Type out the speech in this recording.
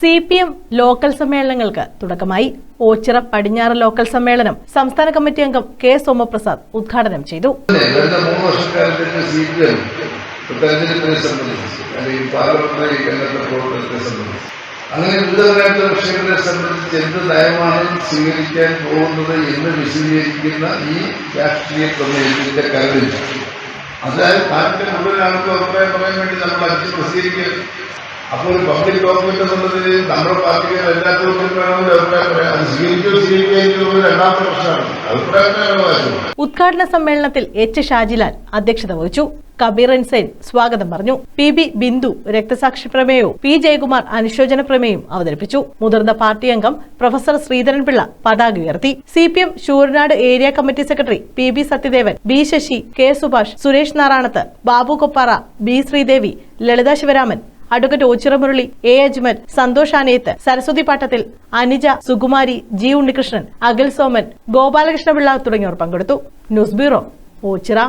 C P M local സമ്മേളനങ്ങൾക്ക് തുടക്കമായി ഓച്ചിറ പടിഞ്ഞാറ് ലോക്കൽ സമ്മേളനം സംസ്ഥാന കമ്മിറ്റി അംഗം കെ സോമപ്രസാദ് ഉദ്ഘാടനം ചെയ്തു. അങ്ങനെ വിവിധങ്ങളായിട്ടുള്ള വിഷയങ്ങളെ സംബന്ധിച്ച് എന്ത് നയമാണ് സ്വീകരിക്കാൻ പോകുന്നത് എന്ന് വിശദീകരിക്കുന്ന ഈ രാഷ്ട്രീയ പ്രമേയത്തിന്റെ കരടിൽ അതായത് നാട്ടിലെ മുഴുവൻ ആൾക്കും അഭിപ്രായം പറയാൻ വേണ്ടി നമ്മൾ അടിച്ച് പ്രസിദ്ധീകരിക്കുക അപ്പോൾ ഒരു പബ്ലിക് ഡോക്യുമെന്റ് എന്നുള്ളതിൽ നമ്മുടെ പാർട്ടിക്ക് എല്ലാത്തവർക്കും വേണമെങ്കിൽ അഭിപ്രായം പറയാം. അത് സ്വീകരിക്കോ സ്വീകരിക്കുകയോ രണ്ടാമത്തെ പ്രശ്നമാണ്. അഭിപ്രായം ഉദ്ഘാടന സമ്മേളനത്തിൽ എച്ച് ഷാജിലാൽ അധ്യക്ഷത വഹിച്ചു. കബീർ ഹൻസൈൻ സ്വാഗതം പറഞ്ഞു. പി. ബി. ബിന്ദു രക്തസാക്ഷി പ്രമേയവും പി. ജയകുമാർ അനുശോചന പ്രമേയവും അവതരിപ്പിച്ചു. മുതിർന്ന പാർട്ടി അംഗം പ്രൊഫസർ ശ്രീധരൻപിള്ള പതാക ഉയർത്തി. C. P. M Sooranad area committee secretary P. B. Sathyadevan B. Sasi K. Subhash Suresh Naranath Babu Koppara B. Sreedevi Lalitha Sivaraman advocate Ochira Murali A. Ajmal Santhosh Anayath Saraswathi Pattathil Anija Sukumari G. Unnikrishnan Akhil Soman Gopalakrishna Pillai തുടങ്ങിയവർ പങ്കെടുത്തു. News bureau Ochira.